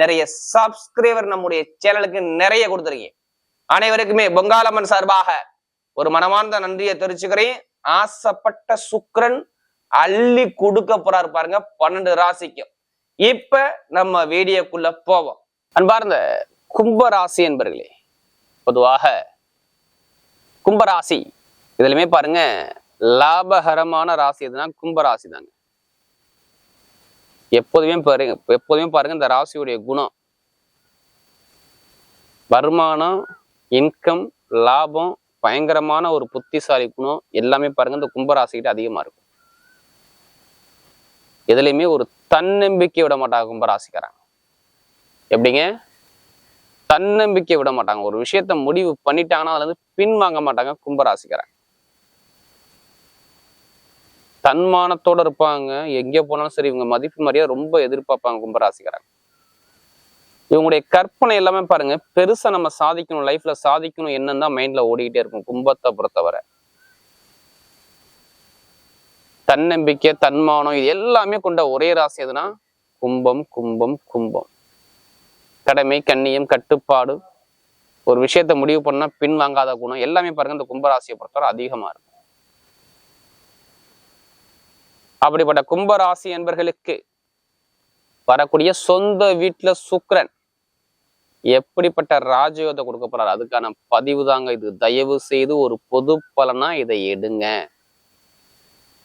நிறைய சப்ஸ்கிரைபர் நம்முடைய சேனலுக்கு நிறைய கொடுத்துருக்கீங்க. அனைவருக்குமே பொங்காலம்மன் சார்பாக ஒரு மனமார்ந்த நன்றியை தெரிவிச்சுக்கிறேன். ஆசைப்பட்ட சுக்கரன் அள்ளி கொடுக்க போறாரு பாருங்க பன்னெண்டு ராசிக்கும். இப்ப நம்ம வீடியோக்குள்ள போவோம். அன்பார்ந்த கும்பராசி என்பர்களே பொதுவாக கும்பராசி இதுலயுமே பாருங்க லாபகரமான ராசி எதுனா கும்பராசி தாங்க எப்போதுமே பாருங்க எப்போதுமே பாருங்க இந்த ராசியுடைய குணம். வருமானம் இன்கம் லாபம் பயங்கரமான ஒரு புத்திசாலி குணம் எல்லாமே பாருங்க இந்த கும்பராசிக்கிட்ட அதிகமா இருக்கும். எதுலையுமே ஒரு தன்னம்பிக்கை விட மாட்டாங்க கும்பராசிக்காரங்க எப்படிங்க? தன்னம்பிக்கை விட மாட்டாங்க. ஒரு விஷயத்த முடிவு பண்ணிட்டாங்கன்னா அதுல இருந்து பின் வாங்க மாட்டாங்க கும்பராசிக்காரங்க தன்மானத்தோட இருப்பாங்க. எங்கே போனாலும் சரி இவங்க மதிப்பு மரியாதை ரொம்ப எதிர்பார்ப்பாங்க கும்பராசிக்காரங்க. இவங்களுடைய கற்பனை எல்லாமே பாருங்க பெருசா நம்ம சாதிக்கணும் லைஃப்ல சாதிக்கணும் என்னன்னு தான் மைண்ட்ல ஓடிக்கிட்டே இருக்கும் கும்பத்தை பொறுத்தவரை. தன்னம்பிக்கை தன்மானம் இது எல்லாமே கொண்ட ஒரே ராசி எதுனா கும்பம் கும்பம் கும்பம். கடமை கண்ணியம் கட்டுப்பாடு. ஒரு விஷயத்த முடிவு பண்ணா பின் வாங்காத குணம் எல்லாமே பாருங்க இந்த கும்பராசியை பொறுத்தவரை அதிகமா இருக்கும் அப்படிப்பட்ட கும்பராசி என்பர்களுக்கு வரக்கூடிய சொந்த வீட்டுல சுக்ரன் எப்படிப்பட்ட ராஜயோகத்தை கொடுக்க போறாரு? அதுக்கான பதிவு தாங்க இது. தயவு செய்து ஒரு பொது பலனா இதை எடுங்க.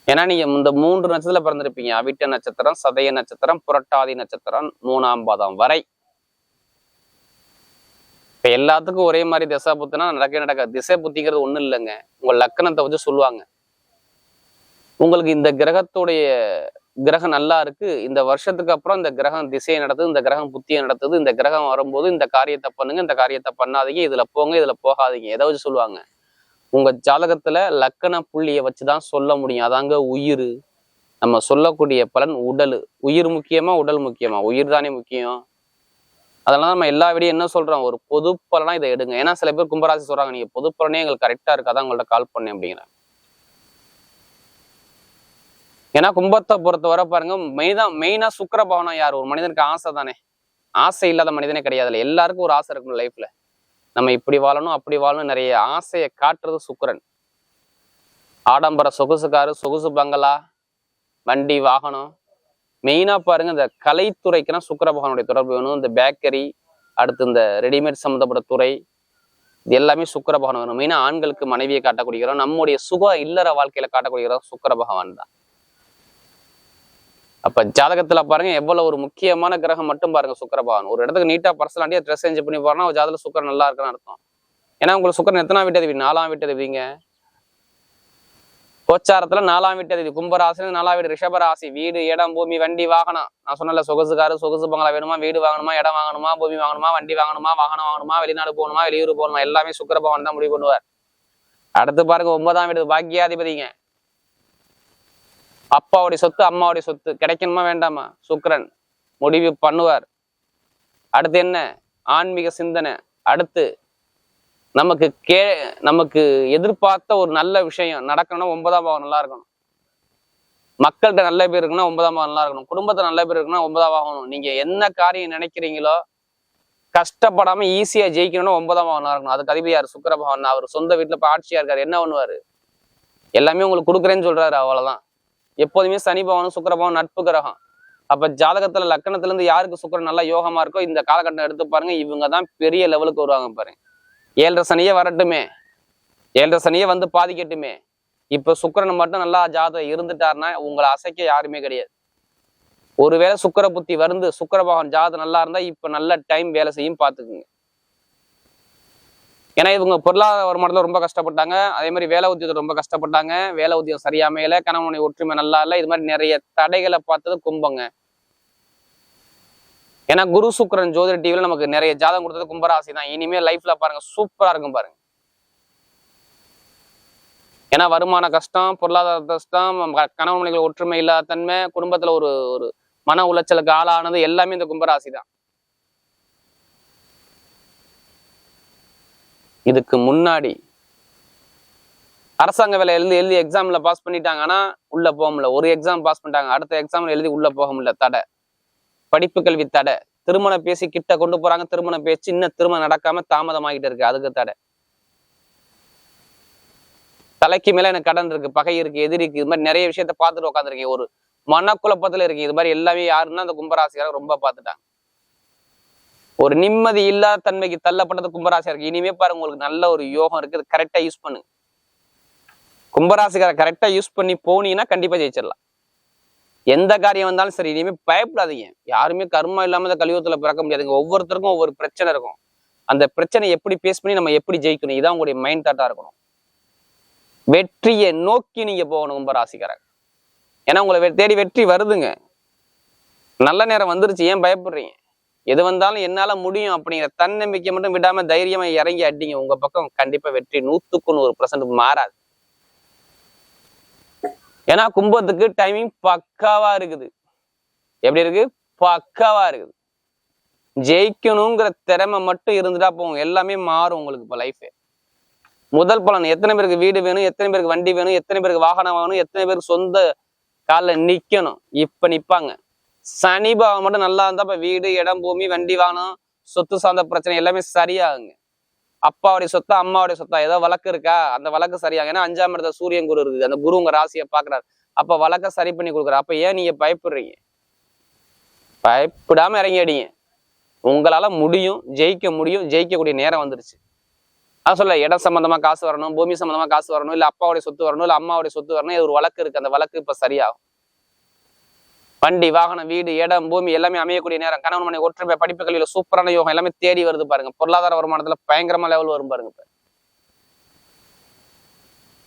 ஏன்னா நீங்க இந்த மூன்று நட்சத்திரத்துல பிறந்திருப்பீங்க. அவிட்ட நட்சத்திரம் சதய நட்சத்திரம் புரட்டாதி நட்சத்திரம் மூணாம் பாதம் வரை. இப்ப எல்லாத்துக்கும் ஒரே மாதிரி திசை புத்தினா நடக்க நடக்க திசை புத்திங்கிறது ஒண்ணும் இல்லைங்க. உங்க லக்கணத்தை வச்சு சொல்லுவாங்க. உங்களுக்கு இந்த கிரகத்துடைய கிரகம் நல்லா இருக்கு. இந்த வருஷத்துக்கு அப்புறம் இந்த கிரகம் திசையை நடத்துது இந்த கிரகம் புத்தியை நடத்துது இந்த கிரகம் வரும்போது இந்த காரியத்தை பண்ணுங்க இந்த காரியத்தை பண்ணாதீங்க இதுல போங்க இதுல போகாதீங்க. ஏதாவது சொல்லுவாங்க. உங்க ஜாதகத்துல லக்கண புள்ளியை வச்சுதான் சொல்ல முடியும். அதாங்க உயிர். நம்ம சொல்லக்கூடிய பலன் உடல். உயிர் முக்கியமா உடல் முக்கியமா? உயிர் தானே முக்கியம். அதனால நம்ம எல்லா விடையும் என்ன சொல்றோம்? ஒரு பொது பலனா இதை எடுங்க. ஏன்னா சில பேர் கும்பராசி சொல்றாங்க நீங்க பொது பலனே எங்களுக்கு கரெக்டா இருக்காதான் உங்கள்ட்ட கால் பண்ணேன் அப்படிங்கிறாங்க ஏன்னா கும்பத்தை பொறுத்தவரை பாருங்க மெயினா மெயினா சுக்கர பவனம் யார்? ஒரு மனிதனுக்கு ஆசை தானே. ஆசை இல்லாத மனிதனே கிடையாதுல்ல. எல்லாருக்கும் ஒரு ஆசை இருக்கும் லைஃப்ல நம்ம இப்படி வாழணும் அப்படி வாழணும் நிறைய ஆசையை காட்டுறது சுக்கரன். ஆடம்பர சொகுசுக்காரு சொகுசு பங்களா வண்டி வாகனம். மெயினா பாருங்க இந்த கலைத்துறைக்குனா சுக்கர பகவானுடைய தொடர்பு வேணும். இந்த பேக்கரி அடுத்து இந்த ரெடிமேட் சம்மந்தப்பட்ட துறை இது எல்லாமே சுக்கர பகவான் வேணும். மெயினா ஆண்களுக்கு மனைவியை காட்டக்கூடியகிறோம் நம்முடைய சுக இல்லற வாழ்க்கையில காட்டக்கூடியகிறோம் சுக்கர பகவான் தான். அப்ப ஜாதகத்துல பாருங்க எவ்வளவு ஒரு முக்கியமான கிரகம் மட்டும் பாருங்க சுக்கரபவன் ஒரு இடத்துக்கு நீட்டா பர்சனாலிட்டியா ட்ரெஸ் சேஞ்ச் பண்ணி போறோம்னா ஒரு ஜாதகத்துல சுக்கரம் நல்லா இருக்குன்னு அர்த்தம். ஏன்னா உங்களுக்கு சுக்கரன் எத்தனாம் அதிபதி? நாலாம் வீட்டதிவிங்க கோச்சாரத்துல நாலாம் வீட்டதிவி கும்பராசி நாலாம் வீடு. ரிஷபராசி வீடு இடம் பூமி வண்டி வாகனம். நான் சொன்னல சொகுசுக்காரு சொகுசு பங்களா வேணுமா? வீடு வாங்கணுமா? இடம் வாங்கணுமா? பூமி வாங்கணுமா? வண்டி வாங்கணுமா? வாகனம் வாங்கணுமா? வெளிநாடு போகணுமா? வெளியூர் போகணுமா? எல்லாமே சுக்கரபவன் தான் முடிவு பண்ணுவார். அடுத்து பாருங்க ஒன்பதாம் வீடு. பாக்கியாதிபதிங்க அப்பாவுடைய சொத்து அம்மாவுடைய சொத்து கிடைக்கணுமா வேண்டாமா? சுக்ரன் முடிவு பண்ணுவார். அடுத்து என்ன? ஆன்மீக சிந்தனை. அடுத்து நமக்கு கே நமக்கு எதிர்பார்த்த ஒரு நல்ல விஷயம் நடக்கணும்னா ஒன்பதாம் பாவம் நல்லா இருக்கணும். மக்கள்கிட்ட நல்ல பேர் இருக்குன்னா ஒன்பதாம் பாவம் நல்லா இருக்கணும். குடும்பத்தை நல்ல பேர் இருக்குன்னா ஒன்பதாம் ஆகணும். நீங்க என்ன காரியம் நினைக்கிறீங்களோ கஷ்டப்படாம ஈஸியா ஜெயிக்கணும்னா ஒன்பதாம் பாவம் நல்லா இருக்கணும். அதுக்கு அதிபதியார் யார்? பகவான் அவர் சொந்த வீட்டுல இப்ப ஆட்சியா இருக்காரு. என்ன பண்ணுவாரு? எல்லாமே உங்களுக்கு கொடுக்குறேன்னு சொல்றாரு அவ்வளவுதான். எப்போதுமே சனி பவனும் சுக்கரபவன் நட்பு கிரகம். அப்ப ஜாதகத்துல லக்கணத்துல இருந்து யாருக்கு சுக்கிரன் நல்லா யோகமா இருக்கோ இந்த காலகட்டம் எடுத்து பாருங்க இவங்க தான் பெரிய லெவலுக்கு வருவாங்க பாருங்க. ஏழரை சனியே வரட்டுமே. ஏழரை சனியே வந்து பாதிக்கட்டுமே. இப்ப சுக்கரன் மட்டும் நல்லா ஜாதகம் இருந்துட்டாருன்னா உங்களை அசைக்க யாருமே கிடையாது. ஒருவேளை சுக்கிர புத்தி வந்து சுக்கிர ஜாதகம் நல்லா இருந்தா இப்ப நல்ல டைம் வேலை செய்யும் பாத்துக்குங்க. ஏன்னா இவங்க பொருளாதார வருமானத்துல ரொம்ப கஷ்டப்பட்டாங்க. அதே மாதிரி வேலை உத்தியோகத்துல ரொம்ப கஷ்டப்பட்டாங்க. வேலை உத்தியம் சரியாமையில கணவனை ஒற்றுமை நல்லா இல்லை இது மாதிரி நிறைய தடைகளை பார்த்தது கும்பங்க. ஏன்னா குரு சுக்கரன் ஜோதிட டிவில நமக்கு நிறைய ஜாதகம் கொடுத்தது கும்பராசி தான். இனிமேல் லைஃப்ல பாருங்க சூப்பரா இருக்கும் பாருங்க. ஏன்னா வருமான கஷ்டம் பொருளாதார கஷ்டம் கணவன் மனைகள் ஒற்றுமை இல்லாத தன்மை குடும்பத்துல ஒரு ஒரு மன உளைச்சலுக்கு ஆளானது எல்லாமே இந்த கும்பராசி தான். இதுக்கு முன்னாடி அரசாங்க வேலை எழுதி எழுதி எக்ஸாம்ல பாஸ் பண்ணிட்டாங்க. ஆனா உள்ள போக முடியல. ஒரு எக்ஸாம் பாஸ் பண்ணிட்டாங்க. அடுத்த எக்ஸாமில் எழுதி உள்ள போக முடியல. தடை. படிப்பு கல்வி தடை. திருமணம் பேசி கிட்ட கொண்டு போறாங்க. திருமணம் பேச்சு இன்னும் திருமணம் நடக்காம தாமதமாகிட்டு இருக்கு. அதுக்கு தடை. தலைக்கு மேல எனக்கு கடன் இருக்கு. பகை இருக்கு. எதிரி இருக்கு. இது மாதிரி நிறைய விஷயத்த பார்த்துட்டு உட்காந்துருக்கேன் ஒரு மனக்குழப்பத்துல இருக்கு இது மாதிரி எல்லாமே யாருன்னா அந்த கும்பராசிக்காரங்க ரொம்ப பார்த்துட்டாங்க. ஒரு நிம்மதி இல்லாத தன்மைக்கு தள்ளப்பட்டது கும்பராசியா இருக்கு இனிமே பாருங்க உங்களுக்கு நல்ல ஒரு யோகம் இருக்கு. இது கரெக்டா யூஸ் பண்ணுங்க. கும்பராசிக்கார கரெக்டா யூஸ் பண்ணி போனீங்கன்னா கண்டிப்பா ஜெயிச்சிடலாம். எந்த காரியம் வந்தாலும் சரி இனிமே பயப்படாதீங்க. யாருமே கர்மம் இல்லாம இந்த கலியுகத்துல பிறக்க முடியாதுங்க. ஒவ்வொருத்தருக்கும் ஒவ்வொரு பிரச்சனை இருக்கும். அந்த பிரச்சனையை எப்படி பேஸ் பண்ணி நம்ம எப்படி ஜெயிக்கணும் இதான் உங்களுடைய மைண்ட் தாட்டா இருக்கணும். வெற்றியை நோக்கி நீங்க போகணும் கும்பராசிக்காரங்க ஏன்னா உங்களை தேடி வெற்றி வருதுங்க. நல்ல நேரம் வந்துருச்சு. ஏன் பயப்படுறீங்க? எது வந்தாலும் என்னால முடியும் அப்படிங்கிற தன்னம்பிக்கை மட்டும் விடாம தைரியமா இறங்கி அடிங்க. உங்க பக்கம் கண்டிப்பா வெற்றி நூத்துக்கு நூறு பர்சன்ட் மாறாது. ஏன்னா கும்பத்துக்கு டைமிங் பக்காவா இருக்குது. எப்படி இருக்கு? பக்காவா இருக்குது. ஜெயிக்கணுங்கிற திறமை மட்டும் இருந்துட்டா போகும் எல்லாமே மாறும் உங்களுக்கு இப்போ லைஃப் முதல் பலன் எத்தனை பேருக்கு வீடு வேணும் எத்தனை பேருக்கு வண்டி வேணும் எத்தனை பேருக்கு வாகனம் வேணும் எத்தனை பேருக்கு சொந்த காலில் நிக்கணும். இப்போ நிற்பாங்க சனி பாவம் மட்டும் நல்லா இருந்தா இப்ப வீடு இடம் பூமி வண்டி வாகனம் சொத்து சார்ந்த பிரச்சனை எல்லாமே சரியாகுங்க. அப்பாவுடைய சொத்தா அம்மாவுடைய சொத்தா? ஏதோ வழக்கு இருக்கா? அந்த வழக்கு சரியாகும் ஏன்னா அஞ்சாம் இடத்துல சூரியன் குரு இருக்குது. அந்த குரு உங்க ராசியை பாக்குறாரு அப்ப வழக்க சரி பண்ணி கொடுக்குறாரு. அப்ப ஏன் நீங்க பயப்படுறீங்க? பயப்படாம இறங்கிடிங்க உங்களால முடியும் ஜெயிக்க முடியும் ஜெயிக்கக்கூடிய நேரம் வந்துருச்சு. அதான் சொல்ல இடம் சம்பந்தமா காசு வரணும் பூமி சம்பந்தமா காசு வரணும் இல்ல அப்பாவுடைய சொத்து வரணும் இல்ல அம்மாவுடைய சொத்து வரணும் இது ஒரு வழக்கு இருக்கு. அந்த வழக்கு இப்ப சரியாகும். வண்டி வாகனம் வீடு இடம் பூமி எல்லாமே அமையக்கூடிய நேரம். கணவன் மனை ஒற்றுமை படிப்பு கல்வியில் சூப்பரான யோகம் எல்லாமே தேடி வருது பாருங்க. பொருளாதார வருமானத்துல பயங்கரமா லெவல் வரும் பாருங்க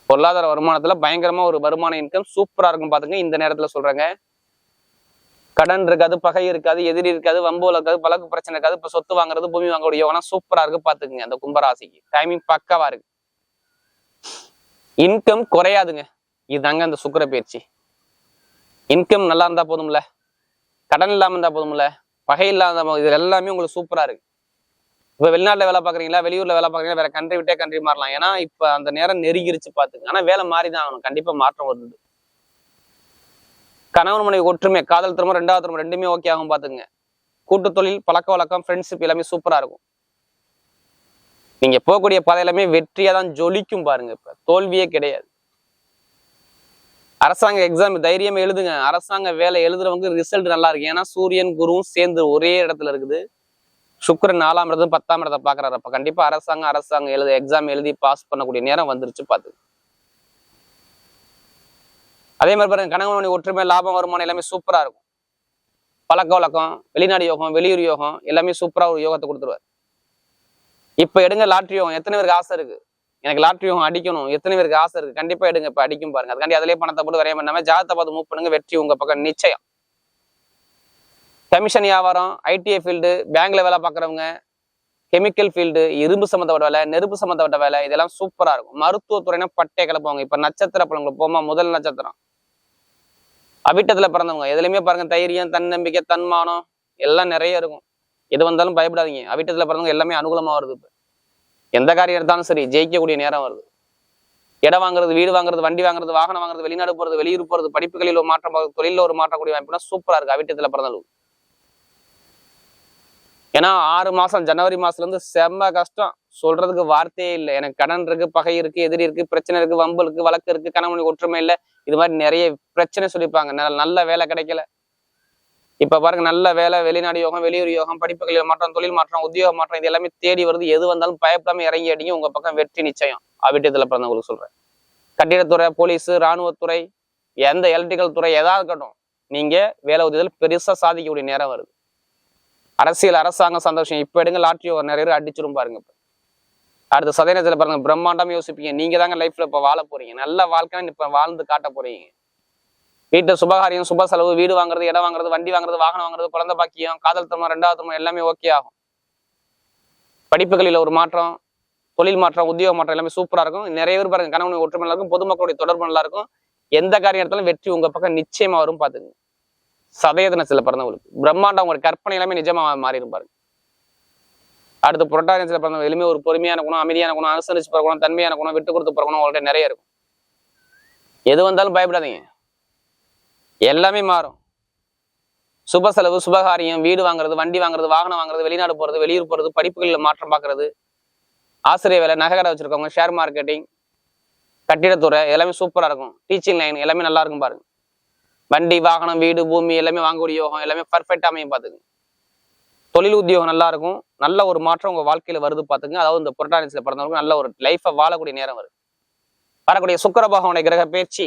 பொருளாதார வருமானத்துல பயங்கரமா ஒரு வருமான இன்கம் சூப்பரா இருக்கும் பாத்துங்க. இந்த நேரத்துல சொல்றேங்க. கடன் இருக்காது பகை இருக்காது எதிரி இருக்காது வம்புல இருக்காது வழக்கு பிரச்சனை இருக்காது. இப்ப சொத்து வாங்குறது பூமி வாங்கக்கூடிய யோகம்னா சூப்பரா இருக்கு பாத்துக்குங்க அந்த கும்பராசிக்கு. டைமிங் பக்காவா இருக்கு. இன்கம் குறையாதுங்க. இதுதாங்க அந்த சுக்கிர பயிற்சி. இன்கம் நல்லா இருந்தால் போதும்ல? கடன் இல்லாமல் இருந்தால் போதும்ல? பகை இல்லாத இது எல்லாமே உங்களுக்கு சூப்பரா இருக்கு. இப்போ வெளிநாட்டில் வேலை பார்க்குறீங்களா? வெளியூர்ல வேலை பார்க்குறீங்களா? வேற கண்ட்ரி விட்டே கண்ட்ரி மாறலாம். ஏன்னா இப்போ அந்த நேரம் நெருங்கிருச்சு பார்த்துங்க ஆனா வேலை மாறி தான் ஆகணும். கண்டிப்பாக மாற்றம் வருது. கணவன் மனைவி ஒற்றுமை காதல் திரும்ப ரெண்டாவது திரும்ப ரெண்டுமே ஓகே ஆகும் பாத்துங்க கூட்டு தொழில் பழக்க வழக்கம் ஃப்ரெண்ட்ஷிப் எல்லாமே சூப்பராக இருக்கும். நீங்க போகக்கூடிய பாதை எல்லாமே தான் ஜொலிக்கும் பாருங்க இப்போ. தோல்வியே கிடையாது. அரசாங்க எக்ஸாம் தைரியமா எழுதுங்க. அரசாங்க வேலை எழுதுறவங்க ரிசல்ட் நல்லா இருக்கு. ஏன்னா சூரியன் குருவும் சேர்ந்து ஒரே இடத்துல இருக்குது. சுக்கரன் நாலாம் இடத்து பத்தாம் இடத்தை பாக்குறாரு. அப்ப கண்டிப்பா அரசாங்கம் அரசாங்கம் எழுத எக்ஸாம் எழுதி பாஸ் பண்ணக்கூடிய நேரம் வந்துருச்சு பாத்து. அதே மாதிரி பாருங்க கணவன் ஒற்றுமை லாபம் வருமானம் எல்லாமே சூப்பரா இருக்கும். பழக்க வழக்கம் வெளிநாடு யோகம் வெளியூர் யோகம் எல்லாமே சூப்பரா ஒரு யோகத்தை கொடுத்துருவாரு. இப்ப எடுங்க லாட்ரி யோகம். எத்தனை பேருக்கு ஆசை இருக்கு? எனக்கு லாட்ரியும் அடிக்கணும். எத்தனை பேருக்கு ஆசை இருக்கு? கண்டிப்பா எடுங்க. இப்ப அடிக்கும் பாருங்க. அதுக்காண்டி அதிலே பணத்தை போட்டு வரைய பண்ணாம ஜாதத்தை பார்த்து மூவ் பண்ணுங்க. வெற்றி உங்க பக்கம் நிச்சயம். கமிஷன் வியாபாரம் ஐடிஐ ஃபீல்டு பேங்க்ல வேலை பார்க்குறவங்க கெமிக்கல் ஃபீல்டு இரும்பு சம்மந்தப்பட்ட வேலை நெருப்பு சம்மந்தப்பட்ட வேலை இதெல்லாம் சூப்பரா இருக்கும். மருத்துவத்துறைனா பட்டே கிளப்புவாங்க இப்போ நட்சத்திர பழங்களுக்கு போமா முதல் நட்சத்திரம். அவிட்டத்துல பிறந்தவங்க. எதுலையுமே பாருங்க தைரியம் தன்னம்பிக்கை தன்மானம் எல்லாம் நிறைய இருக்கும். எது வந்தாலும் பயப்படாதீங்க. அவிட்டத்துல பிறந்தவங்க எல்லாமே அனுகூலமா வருது இப்போ. எந்த காரியம் எடுத்தாலும் சரி ஜெயிக்கக்கூடிய நேரம் வருது. இடம் வாங்குறது வீடு வாங்குறது வண்டி வாங்குறது வாகனம் வாங்குறது வெளிநாடு போறது வெளியூர் போறது படிப்புகளில் ஒரு மாற்றம் போகிறது தொழிலில் ஒரு மாற்றக்கூடிய வாய்ப்புனா சூப்பராக இருக்கு. அவிட்டத்தில் பிறந்தளவு ஏன்னா ஆறு மாசம் ஜனவரி மாசத்துல இருந்து செம்ம கஷ்டம். சொல்றதுக்கு வார்த்தையே இல்லை. எனக்கு கடன் இருக்கு பகை இருக்கு எதிரி இருக்கு பிரச்சனை இருக்கு வம்பு இருக்கு வழக்கு இருக்கு கணவனுக்கு ஒற்றுமை இல்லை. இது மாதிரி நிறைய பிரச்சனை சொல்லிப்பாங்க நல்ல வேலை கிடைக்கல. இப்ப பாருங்க நல்ல வேலை வெளிநாடு யோகம் வெளியூர் யோகம் படிப்புகளில் மாற்றம் தொழில் மாற்றம் உத்தியோக மாற்றம் இது எல்லாமே தேடி வருது. எது வந்தாலும் பயப்படாம இறங்கி அடிங்க உங்க பக்கம் வெற்றி நிச்சயம். அவிட்டத்துல பிறந்தவங்களுக்கு சொல்றேன். கட்டிடத்துறை போலீஸ் இராணுவத்துறை எந்த எலக்ட்ரிக்கல் துறை எதா இருக்கட்டும் நீங்க வேலை உதவியில் பெருசா சாதிக்கக்கூடிய நேரம் வருது. அரசியல் அரசாங்கம் சந்தோஷம். இப்ப எடுங்க லாட்ரி ஒரு நிறைய பேர் அடிச்சிடும் பாருங்க இப்ப. அடுத்த சதயத்தில் பாருங்க பிரம்மாண்டம் யோசிப்பீங்க. நீங்க தாங்க லைஃப்ல இப்ப வாழ போறீங்க. நல்ல வாழ்க்கை இப்ப வாழ்ந்து காட்ட போறீங்க. வீட்டு சுபகாரியம் சுப செலவு வீடு வாங்குறது இடம் வாங்குறது வண்டி வாங்குறது வாகனம் வாங்குறது குழந்தை பாக்கியம் காதல் திருமணம் ரெண்டாவது திருமணம் எல்லாமே ஓகே ஆகும். படிப்புகளில் ஒரு மாற்றம் தொழில் மாற்றம் உத்தியோக மாற்றம் எல்லாமே சூப்பராக இருக்கும். நிறைய பேர் பாருங்க கணவன் ஒற்றுமை நல்லா இருக்கும் பொதுமக்களுடைய தொடர்பு நல்லா இருக்கும். எந்த காரியம் எடுத்தாலும் வெற்றி உங்க பக்கம் நிச்சயமா வரும் பாத்துங்க. சதய தினத்துல பிறந்தவங்களுக்கு. பிரம்மாண்டம் உங்க கற்பனை எல்லாமே நிஜமா மாறிடும் பாருங்க. அடுத்து புரட்டாதியத்துல பிறந்தவங்க எளிமையா ஒரு பொறுமையான குணம் அமைதியான குணம் அனுசரிச்சு போற தன்மையான குணம் விட்டு கொடுத்து போற உங்கள்கிட்ட நிறைய இருக்கும். எது வந்தாலும் பயப்படாதீங்க. எல்லாமே மாறும். சுப செலவு சுபகாரியம் வீடு வாங்குறது வண்டி வாங்குறது வாகனம் வாங்குறது வெளிநாடு போகிறது வெளியூர் போகிறது படிப்புகளில் மாற்றம் பார்க்கறது ஆசிரியர் வேலை நகை கடை ஷேர் மார்க்கெட்டிங் கட்டிடத்துறை எல்லாமே சூப்பராக இருக்கும். டீச்சிங் லைன் எல்லாமே நல்லா இருக்கும் பாருங்க. வண்டி வாகனம் வீடு பூமி எல்லாமே வாங்கக்கூடிய யோகம் எல்லாமே பர்ஃபெக்டாக அமையும் பார்த்துங்க தொழில் உத்தியோகம் நல்லா இருக்கும். நல்ல ஒரு மாற்றம் உங்கள் வாழ்க்கையில் வருது பார்த்துங்க அதாவது இந்த புரட்டானிசில பிறந்தவங்க நல்ல ஒரு லைஃபை வாழக்கூடிய நேரம் வருது. வரக்கூடிய சுக்கர பகவானுடைய கிரக பயிற்சி